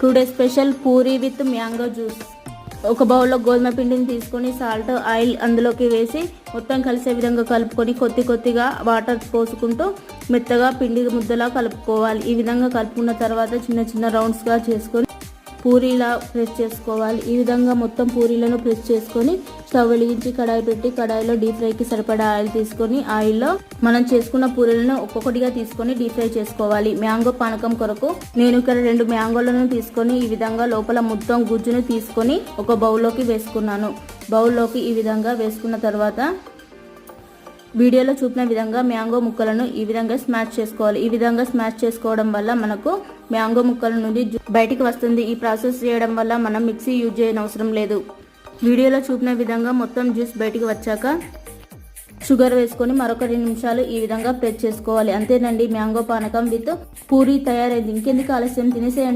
Today special puri with mango juice. ఒక బౌల్లో గోధుమ పిండిని తీసుకొని సాల్ట్ ఆయిల్ అందులోకి వేసి మొత్తం కలిసే విధంగా కలుపుకొని కొద్ది కొద్దిగా వాటర్ పోసుకుంటూ మెత్తగా పిండి ముద్దలా కలుపుకోవాలి. ఈ విధంగా కలుపుకున్న తర్వాత చిన్న చిన్న రౌండ్స్గా చేసుకొని పూరీలా ప్రెస్ చేసుకోవాలి. ఈ విధంగా మొత్తం పూరీలను ప్రెస్ చేసుకొని స్టవ్ వెలిగించి కడాయి పెట్టి కడాయిలో డీప్ ఫ్రైకి సరిపడా ఆయిల్ తీసుకొని ఆయిల్లో మనం చేసుకున్న పూరీలను ఒక్కొక్కటిగా తీసుకొని డీప్ ఫ్రై చేసుకోవాలి. మ్యాంగో పానకం కొరకు నేను ఇక్కడ రెండు మ్యాంగోలను తీసుకొని ఈ విధంగా లోపల మొత్తం గుజ్జును తీసుకొని ఒక బౌల్లోకి వేసుకున్నాను. బౌల్లోకి ఈ విధంగా వేసుకున్న తర్వాత వీడియోలో చూపిన విధంగా మ్యాంగో ముక్కలను ఈ విధంగా స్మాష్ చేసుకోవాలి. ఈ విధంగా స్మాష్ చేసుకోవడం వల్ల మనకు మ్యాంగో ముక్కల నుండి బయటికి వస్తుంది. ఈ ప్రాసెస్ చేయడం వల్ల మనం మిక్సీ యూజ్ చేయనవసరం లేదు. వీడియోలో చూపిన విధంగా మొత్తం జ్యూస్ బయటికి వచ్చాక షుగర్ వేసుకొని మరొక రెండు నిమిషాలు ఈ విధంగా ప్రెస్ చేసుకోవాలి. అంతేనండి మ్యాంగో పానకం విత్ పూరి తయారైంది. ఇంకెందుకు ఆలస్యం? తినేసేయండి.